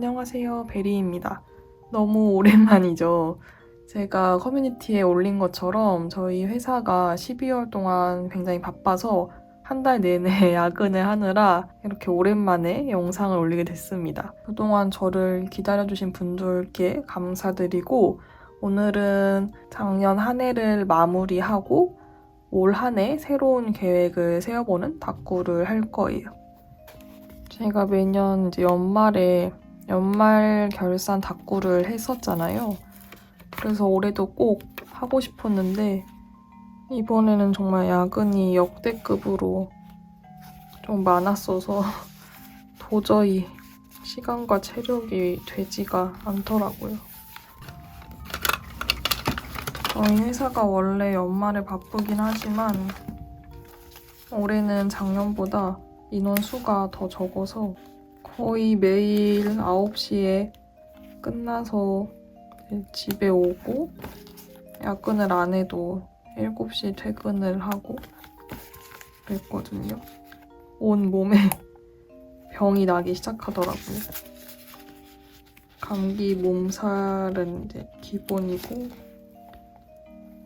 안녕하세요. 베리입니다. 너무 오랜만이죠. 제가 커뮤니티에 올린 것처럼 저희 회사가 12월 동안 굉장히 바빠서 한 달 내내 야근을 하느라 이렇게 오랜만에 영상을 올리게 됐습니다. 그동안 저를 기다려주신 분들께 감사드리고 오늘은 작년 한 해를 마무리하고 올 한 해 새로운 계획을 세워보는 다꾸를 할 거예요. 제가 매년 이제 연말에 연말 결산 다꾸를 했었잖아요. 그래서 올해도 꼭 하고 싶었는데 이번에는 정말 야근이 역대급으로 좀 많았어서 도저히 시간과 체력이 되지가 않더라고요. 저희 회사가 원래 연말에 바쁘긴 하지만 올해는 작년보다 인원 수가 더 적어서 거의 매일 9시에 끝나서 집에 오고 야근을 안 해도 7시 퇴근을 하고 그랬거든요. 온 몸에 병이 나기 시작하더라고요. 감기 몸살은 이제 기본이고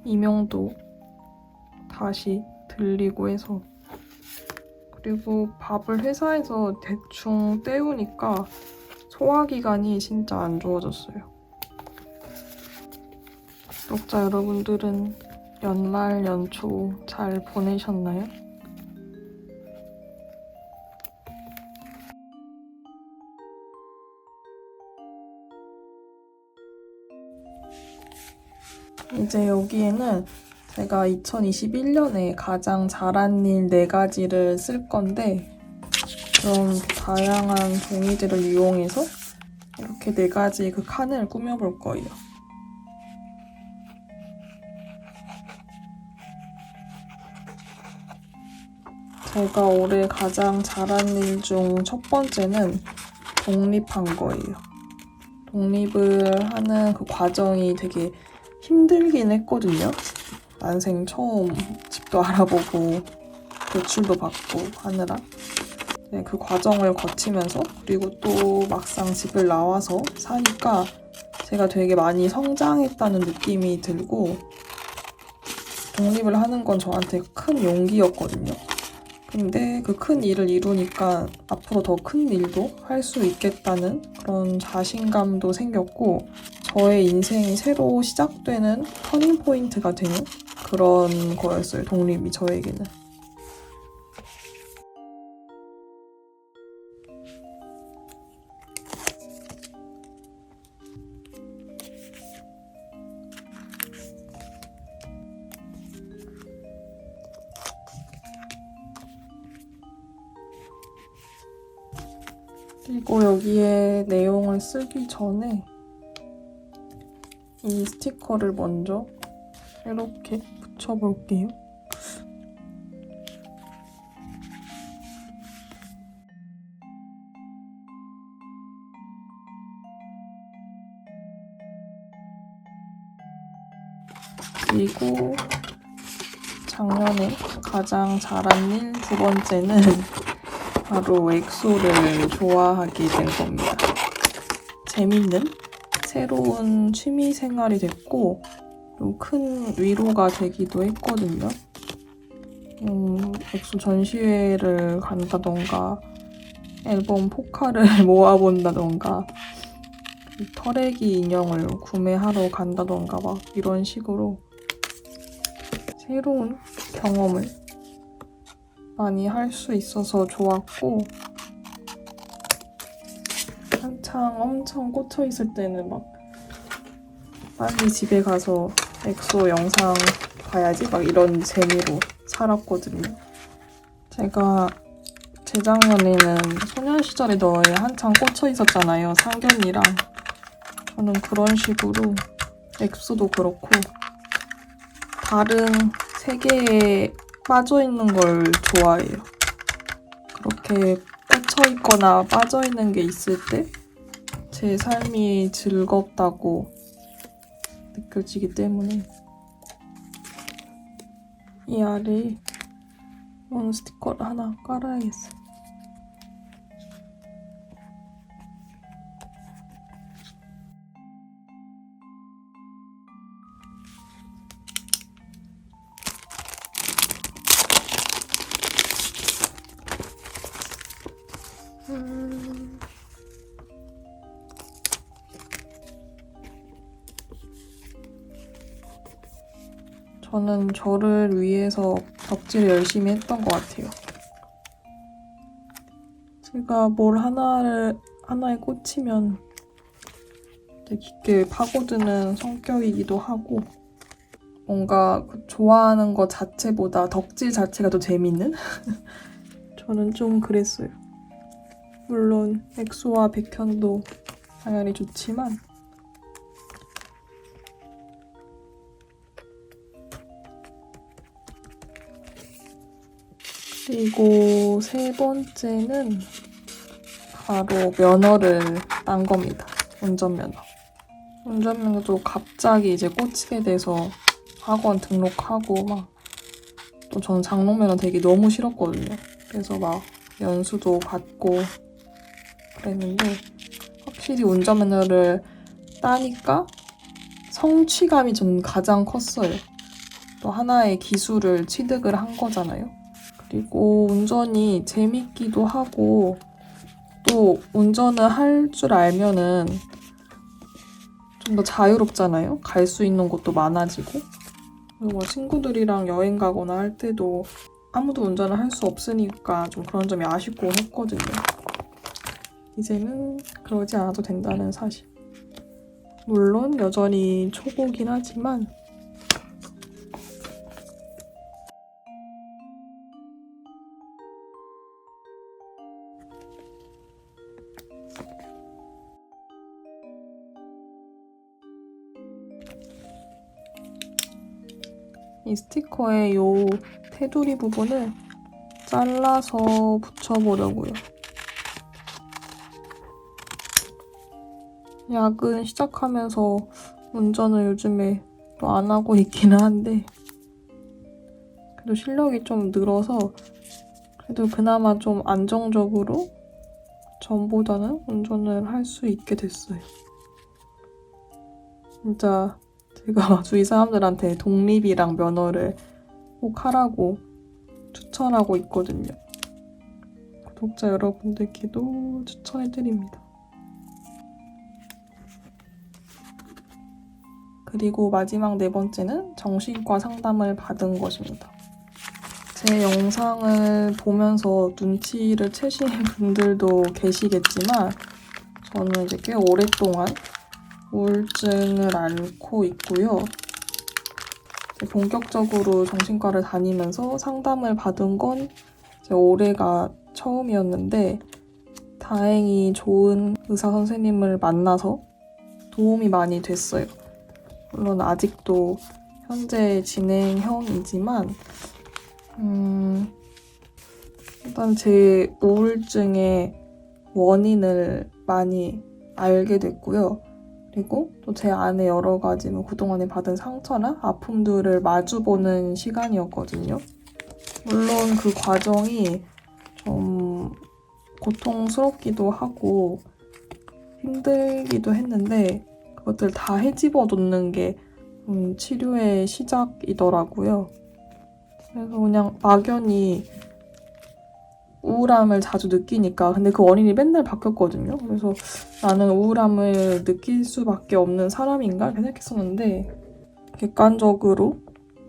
이명도 다시 들리고 해서 그리고 밥을 회사에서 대충 때우니까 소화기관이 진짜 안 좋아졌어요. 구독자 여러분들은 연말 연초 잘 보내셨나요? 이제 여기에는 제가 2021년에 가장 잘한 일 4가지를 쓸 건데 그런 다양한 종이들을 이용해서 이렇게 4가지 그 칸을 꾸며볼 거예요. 제가 올해 가장 잘한 일 중 첫 번째는 독립한 거예요. 독립을 하는 그 과정이 되게 힘들긴 했거든요. 난생 처음 집도 알아보고 대출도 받고 하느라 네, 그 과정을 거치면서 그리고 또 막상 집을 나와서 사니까 제가 되게 많이 성장했다는 느낌이 들고 독립을 하는 건 저한테 큰 용기였거든요. 근데 그 큰 일을 이루니까 앞으로 더 큰 일도 할 수 있겠다는 그런 자신감도 생겼고 저의 인생이 새로 시작되는 터닝 포인트가 되는 그런 거였어요. 독립이 저에게는. 그리고 여기에 내용을 쓰기 전에 이 스티커를 먼저 이렇게 붙여볼게요. 그리고 작년에 가장 잘한 일 두 번째는 바로 엑소를 좋아하게 된 겁니다. 재밌는 새로운 취미 생활이 됐고 좀 큰 위로가 되기도 했거든요. 음, 엑소 전시회를 간다던가 앨범 포카를 모아본다던가 터레기 인형을 구매하러 간다던가 막 이런 식으로 새로운 경험을 많이 할 수 있어서 좋았고 한창 엄청 꽂혀 있을 때는 막 빨리 집에 가서 엑소 영상 봐야지 막 이런 재미로 살았거든요. 제가 재작년에는 소년 시절의 너에 한창 꽂혀 있었잖아요. 상견이랑 저는 그런 식으로 엑소도 그렇고 다른 세계에 빠져 있는 걸 좋아해요. 그렇게 꽂혀 있거나 빠져 있는 게 있을 때 제 삶이 즐겁다고 느껴지기 때문에 이 아래에 이런 스티커를 하나 깔아야겠어요. 저는 저를 위해서 덕질을 열심히 했던 것 같아요. 제가 뭘 하나를, 하나에 꽂히면 깊게 파고드는 성격이기도 하고, 뭔가 그 좋아하는 것 자체보다 덕질 자체가 더 재밌는? 저는 좀 그랬어요. 물론 엑소와 백현도 당연히 좋지만 그리고 세 번째는 바로 면허를 딴 겁니다. 운전면허. 운전면허도 갑자기 이제 꽂히게 돼서 학원 등록하고 막또전 장롱면허 되게 너무 싫었거든요. 그래서 막 연수도 받고 그랬는데 확실히 운전면허를 따니까 성취감이 전 가장 컸어요. 또 하나의 기술을 취득을 한 거잖아요. 그리고 운전이 재밌기도 하고 또 운전을 할 줄 알면은 좀 더 자유롭잖아요. 갈 수 있는 곳도 많아지고 그리고 뭐 친구들이랑 여행 가거나 할 때도 아무도 운전을 할 수 없으니까 좀 그런 점이 아쉽고 했거든요. 이제는 그러지 않아도 된다는 사실. 물론 여전히 초보긴 하지만 이 스티커의 요 테두리 부분을 잘라서 붙여보려고요. 야근 시작하면서 운전을 요즘에 또 안 하고 있기는 한데 그래도 실력이 좀 늘어서 그래도 그나마 좀 안정적으로 전보다는 운전을 할 수 있게 됐어요. 진짜 제가 주위 사람들한테 독립이랑 면허를 꼭 하라고 추천하고 있거든요. 구독자 여러분들께도 추천해드립니다. 그리고 마지막 네 번째는 정신과 상담을 받은 것입니다. 제 영상을 보면서 눈치를 채시는 분들도 계시겠지만 저는 이제 꽤 오랫동안 우울증을 앓고 있고요. 본격적으로 정신과를 다니면서 상담을 받은 건 올해가 처음이었는데 다행히 좋은 의사 선생님을 만나서 도움이 많이 됐어요. 물론 아직도 현재 진행형이지만 음, 일단 제 우울증의 원인을 많이 알게 됐고요. 그리고 또 제 안에 여러 가지 뭐 그동안에 받은 상처나 아픔들을 마주보는 시간이었거든요. 물론 그 과정이 좀 고통스럽기도 하고 힘들기도 했는데 그것들 다 헤집어 놓는 게 음, 치료의 시작이더라고요. 그래서 그냥 막연히 우울함을 자주 느끼니까 근데 그 원인이 맨날 바뀌었거든요. 그래서 나는 우울함을 느낄 수밖에 없는 사람인가 생각했었는데 객관적으로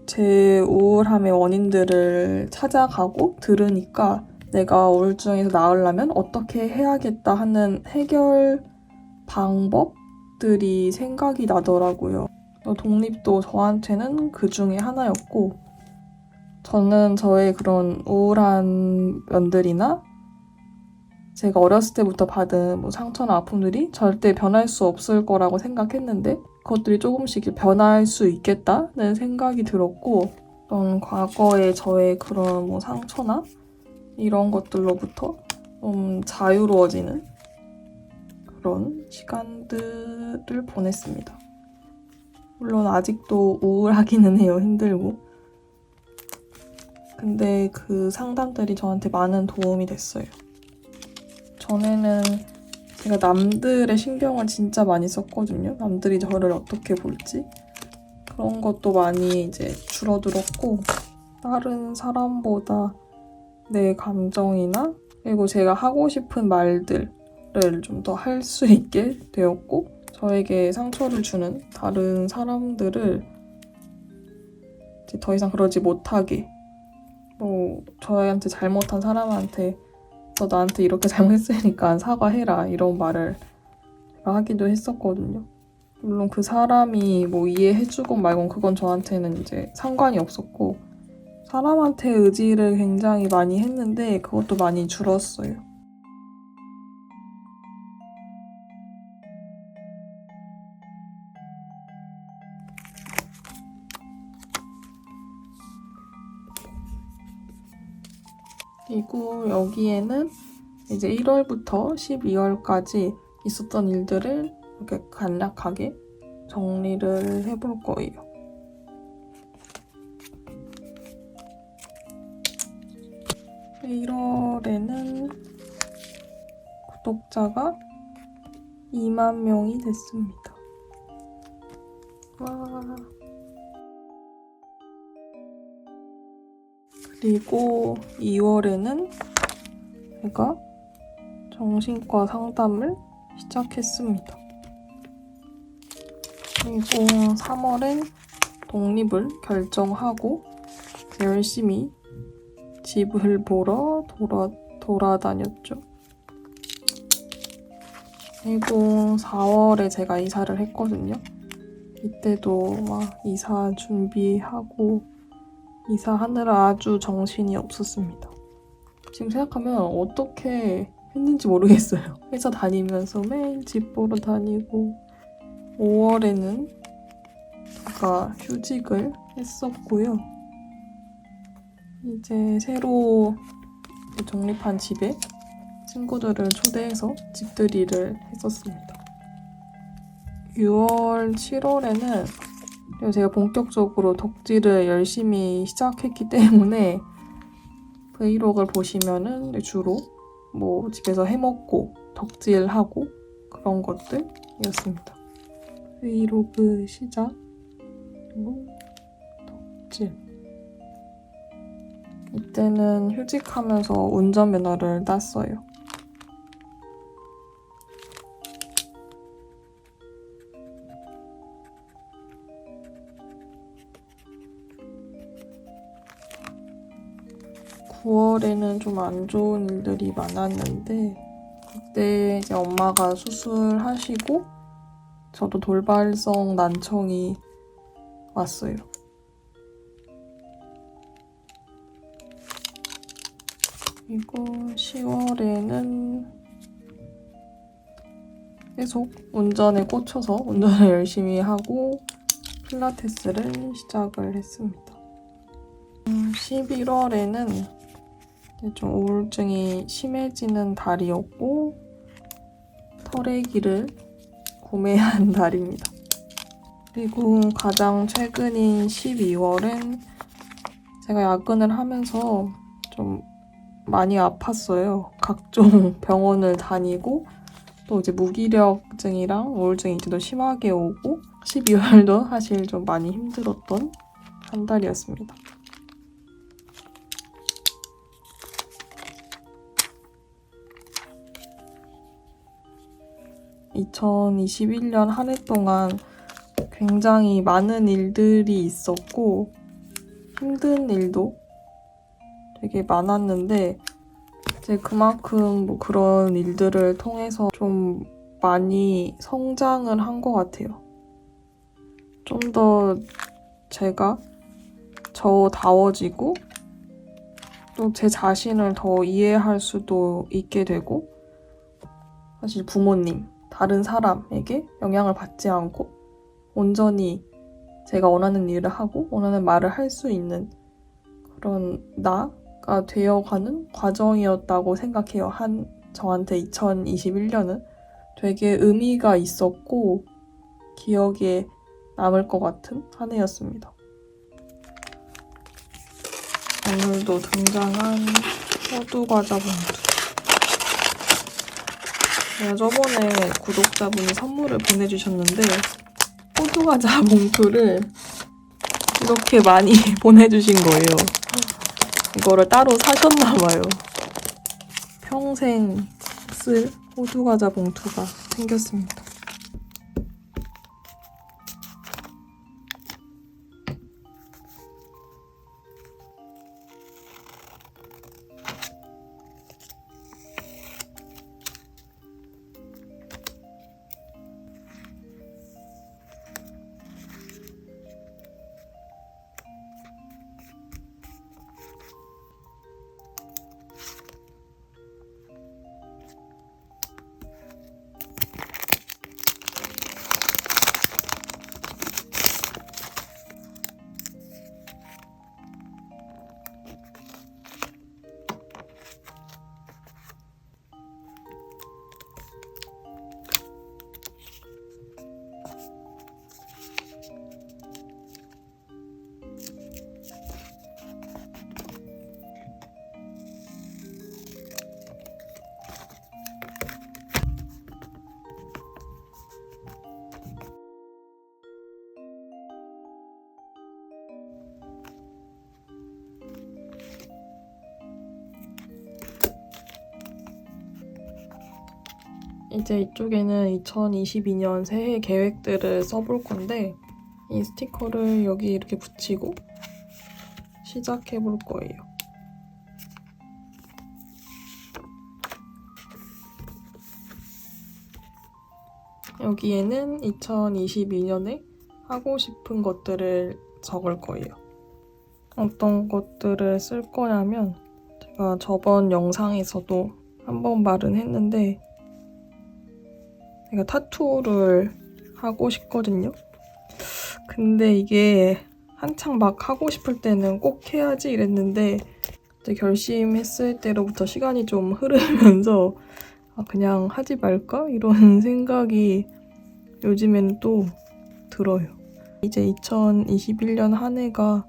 제 우울함의 원인들을 찾아가고 들으니까 내가 우울증에서 나으려면 어떻게 해야겠다 하는 해결 방법들이 생각이 나더라고요. 독립도 저한테는 그 중에 하나였고 저는 저의 그런 우울한 면들이나 제가 어렸을 때부터 받은 뭐 상처나 아픔들이 절대 변할 수 없을 거라고 생각했는데 그것들이 조금씩 변할 수 있겠다는 생각이 들었고 어떤 과거의 저의 그런 뭐 상처나 이런 것들로부터 좀 자유로워지는 그런 시간들을 보냈습니다. 물론 아직도 우울하기는 해요. 힘들고. 근데 그 상담들이 저한테 많은 도움이 됐어요. 전에는 제가 남들의 신경을 진짜 많이 썼거든요. 남들이 저를 어떻게 볼지. 그런 것도 많이 이제 줄어들었고, 다른 사람보다 내 감정이나, 그리고 제가 하고 싶은 말들을 좀 더 할 수 있게 되었고, 저에게 상처를 주는 다른 사람들을 더 이상 그러지 못하게 뭐 저희한테 잘못한 사람한테 너 나한테 이렇게 잘못했으니까 사과해라 이런 말을 하기도 했었거든요. 물론 그 사람이 뭐 이해해주건 말건 그건 저한테는 이제 상관이 없었고 사람한테 의지를 굉장히 많이 했는데 그것도 많이 줄었어요. 그리고 여기에는 이제 1월부터 12월까지 있었던 일들을 이렇게 간략하게 정리를 해볼 거예요. 1월에는 구독자가 2만 명이 됐습니다. 와. 그리고 2월에는 제가 정신과 상담을 시작했습니다. 그리고 3월엔 독립을 결정하고 열심히 집을 보러 돌아, 돌아다녔죠. 그리고 4월에 제가 이사를 했거든요. 이때도 막 이사 준비하고 이사하느라 아주 정신이 없었습니다. 지금 생각하면 어떻게 했는지 모르겠어요. 회사 다니면서 매일 집 보러 다니고 5월에는 제가 휴직을 했었고요. 이제 새로 정립한 집에 친구들을 초대해서 집들이를 했었습니다. 6월, 7월에는 제가 본격적으로 덕질을 열심히 시작했기 때문에 브이로그를 보시면은 주로 뭐 집에서 해먹고 덕질하고 그런 것들이었습니다. 브이로그 시작 그리고 덕질 이때는 휴직하면서 운전면허를 땄어요. (9월에는) 좀 안 좋은 일들이 많았는데 그때 이제 엄마가 수술하시고 저도 돌발성 난청이 왔어요. 그리고 10월에는 계속 운전에 꽂혀서 운전을 열심히 하고 필라테스를 시작을 했습니다. 11월에는 좀 우울증이 심해지는 달이었고 털애기를 구매한 달입니다. 그리고 가장 최근인 12월엔 제가 야근을 하면서 좀 많이 아팠어요. 각종 병원을 다니고 또 이제 무기력증이랑 우울증이 이제 더 심하게 오고 12월도 사실 좀 많이 힘들었던 한 달이었습니다. (2021년) 한 해 동안 굉장히 많은 일들이 있었고 힘든 일도 되게 많았는데 이제 그만큼 뭐 그런 일들을 통해서 좀 많이 성장을 한 것 같아요. 좀 더 제가 저다워지고 또 제 자신을 더 이해할 수도 있게 되고 사실 부모님, 다른 사람에게 영향을 받지 않고 온전히 제가 원하는 일을 하고 원하는 말을 할 수 있는 그런 나가 되어가는 과정이었다고 생각해요. 한 저한테 2021년은 되게 의미가 있었고 기억에 남을 것 같은 한 해였습니다. 오늘도 등장한 호두 과자 봉투. 제가 저번에 구독자분이 선물을 보내주셨는데 호두과자 봉투를 이렇게 많이 보내주신 거예요. 이거를 따로 사셨나봐요. 평생 쓸 호두과자 봉투가 생겼습니다. 이제 이쪽에는 2022년 새해 계획들을 써볼 건데 이 스티커를 여기 이렇게 붙이고 시작해 볼 거예요. 여기에는 2022년에 하고 싶은 것들을 적을 거예요. 어떤 것들을 쓸 거냐면 제가 저번 영상에서도 한번 말은 했는데 제가 타투를 하고 싶거든요. 근데 이게 한창 막 하고 싶을 때는 꼭 해야지 이랬는데 결심했을 때로부터 시간이 좀 흐르면서 아, 그냥 하지 말까? 이런 생각이 요즘엔 또 들어요. 이제 2021년 한 해가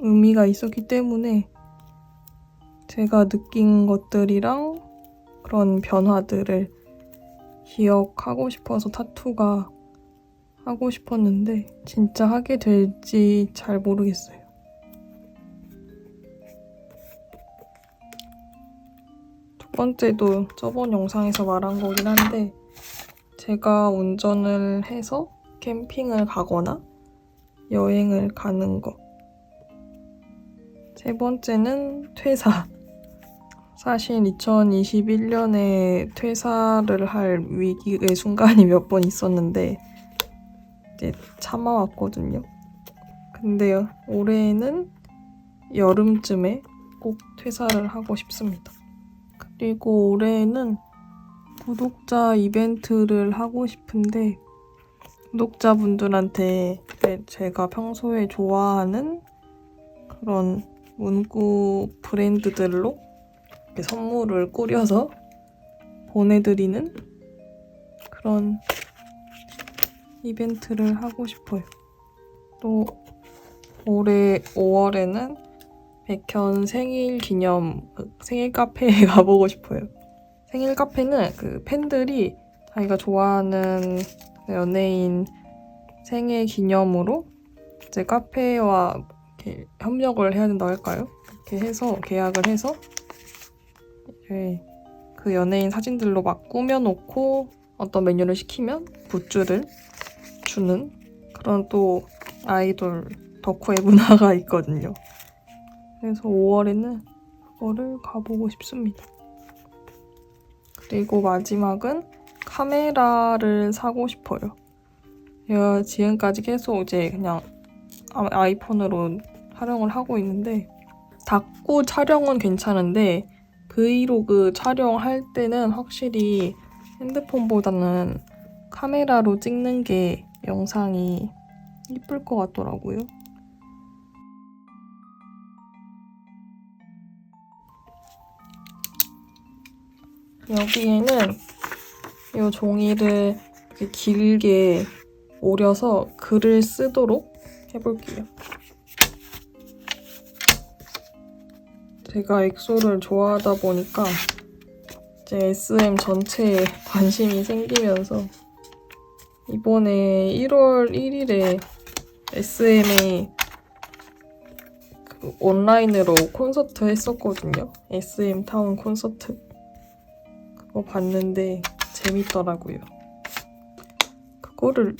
의미가 있었기 때문에 제가 느낀 것들이랑 그런 변화들을 기억하고 싶어서 타투가 하고 싶었는데 진짜 하게 될지 잘 모르겠어요. 첫 번째도 저번 영상에서 말한 거긴 한데 제가 운전을 해서 캠핑을 가거나 여행을 가는 거. 세 번째는 퇴사. 사실 2021년에 퇴사를 할 위기의 순간이 몇 번 있었는데 이제 참아왔거든요. 근데 올해는 여름쯤에 꼭 퇴사를 하고 싶습니다. 그리고 올해는 구독자 이벤트를 하고 싶은데 구독자분들한테 제가 평소에 좋아하는 그런 문구 브랜드들로 선물을 꾸려서 보내드리는 그런 이벤트를 하고 싶어요. 또 올해 5월에는 백현 생일 기념 그 생일 카페에 가보고 싶어요. 생일 카페는 그 팬들이 자기가 좋아하는 연예인 생일 기념으로 이제 카페와 협력을 해야 된다고 할까요? 이렇게 해서 계약을 해서 이제 그 연예인 사진들로 막 꾸며놓고 어떤 메뉴를 시키면 굿즈를 주는 그런 또 아이돌 덕후의 문화가 있거든요. 그래서 5월에는 그거를 가보고 싶습니다. 그리고 마지막은 카메라를 사고 싶어요. 제가 지금까지 계속 이제 그냥 아- 아이폰으로 촬영을 하고 있는데 닫고 촬영은 괜찮은데 브이로그 촬영할 때는 확실히 핸드폰보다는 카메라로 찍는 게 영상이 이쁠 것 같더라고요. 여기에는 이 종이를 길게 오려서 글을 쓰도록 해볼게요. 제가 엑소를 좋아하다 보니까 이제 SM 전체에 관심이 생기면서 이번에 1월 1일에 SM에 그 온라인으로 콘서트 했었거든요. SM 타운 콘서트. 그거 봤는데 재밌더라고요. 그거를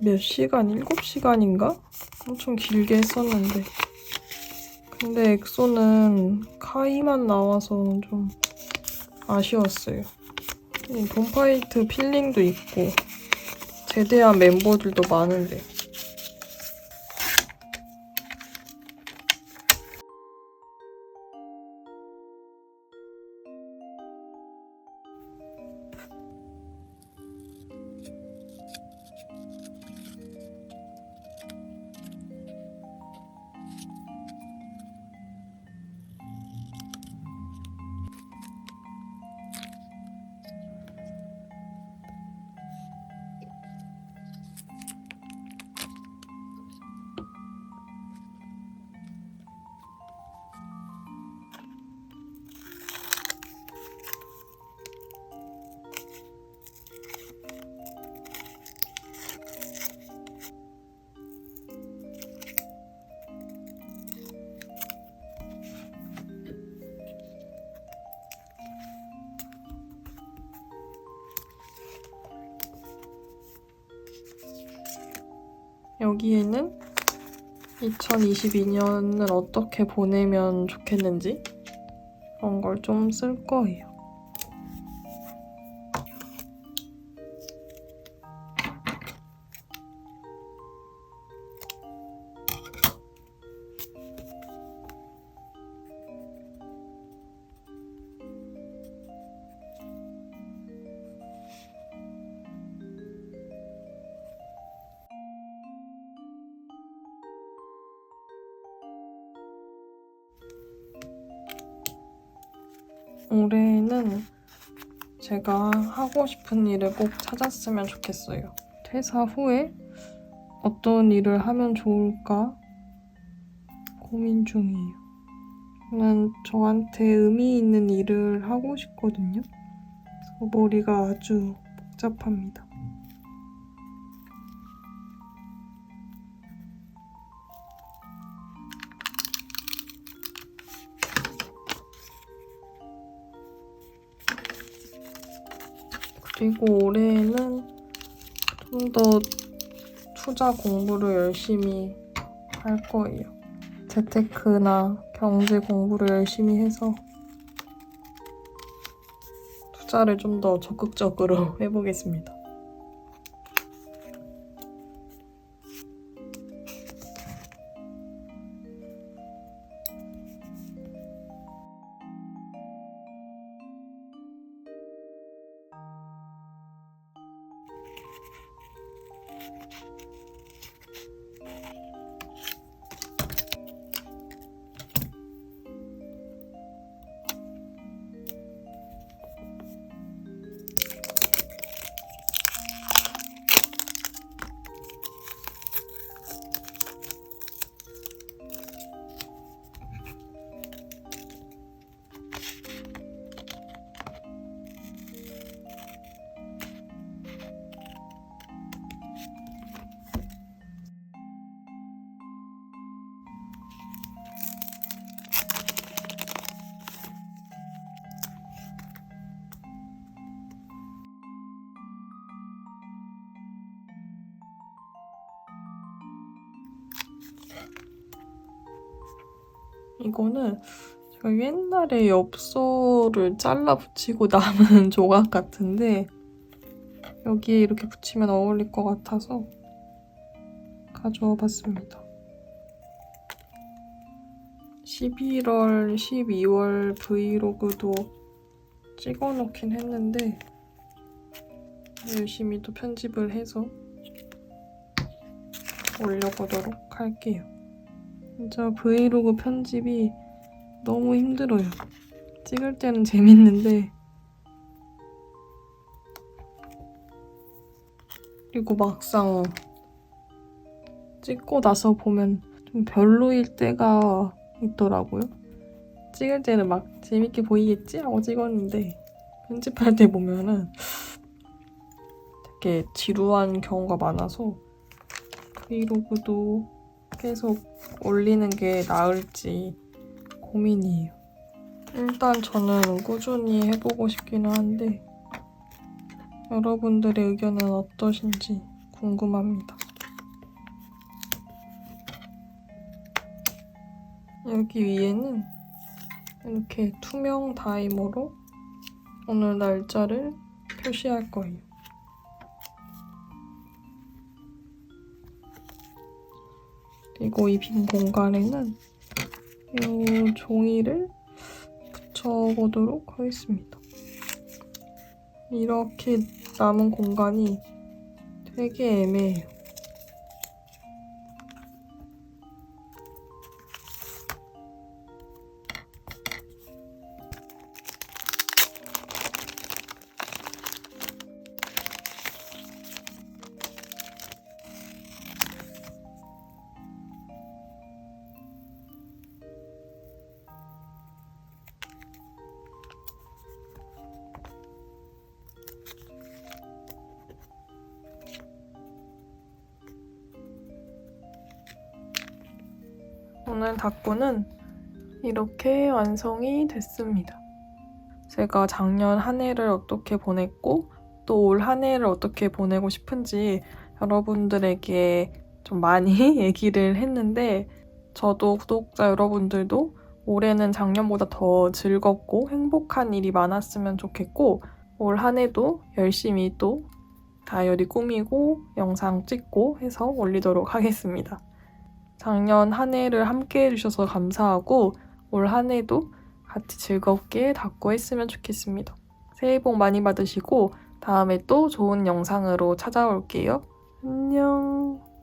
몇 시간? 7시간인가? 엄청 길게 했었는데. 근데 엑소는 카이만 나와서 좀 아쉬웠어요. 이 봄파이트 필링도 있고 제대한 멤버들도 많은데 여기에는 2022년을 어떻게 보내면 좋겠는지 그런 걸 좀 쓸 거예요. 올해는 제가 하고 싶은 일을 꼭 찾았으면 좋겠어요. 퇴사 후에 어떤 일을 하면 좋을까 고민 중이에요. 저는 저한테 의미 있는 일을 하고 싶거든요. 머리가 아주 복잡합니다. 그리고 올해는 좀 더 투자 공부를 열심히 할 거예요. 재테크나 경제 공부를 열심히 해서 투자를 좀 더 적극적으로 해보겠습니다. 이거는 제가 옛날에 엽서를 잘라 붙이고 남은 조각 같은데 여기에 이렇게 붙이면 어울릴 것 같아서 가져와 봤습니다. 11월, 12월 브이로그도 찍어 놓긴 했는데 열심히 또 편집을 해서 올려보도록 할게요. 진짜 브이로그 편집이 너무 힘들어요. 찍을 때는 재밌는데 그리고 막상 찍고 나서 보면 좀 별로일 때가 있더라고요. 찍을 때는 막 재밌게 보이겠지 하고 찍었는데 편집할 때 보면은 되게 지루한 경우가 많아서 브이로그도 계속 올리는 게 나을지 고민이에요. 일단 저는 꾸준히 해보고 싶기는 한데 여러분들의 의견은 어떠신지 궁금합니다. 여기 위에는 이렇게 투명 다이머로 오늘 날짜를 표시할 거예요. 그리고 이 빈 공간에는 이 종이를 붙여보도록 하겠습니다. 이렇게 남은 공간이 되게 애매해요. 다꾸는 이렇게 완성이 됐습니다. 제가 작년 한 해를 어떻게 보냈고 또 올 한 해를 어떻게 보내고 싶은지 여러분들에게 좀 많이 얘기를 했는데 저도 구독자 여러분들도 올해는 작년보다 더 즐겁고 행복한 일이 많았으면 좋겠고 올 한 해도 열심히 또 다이어리 꾸미고 영상 찍고 해서 올리도록 하겠습니다. 작년 한 해를 함께 해주셔서 감사하고 올 한 해도 같이 즐겁게 닫고 했으면 좋겠습니다. 새해 복 많이 받으시고 다음에 또 좋은 영상으로 찾아올게요. 안녕.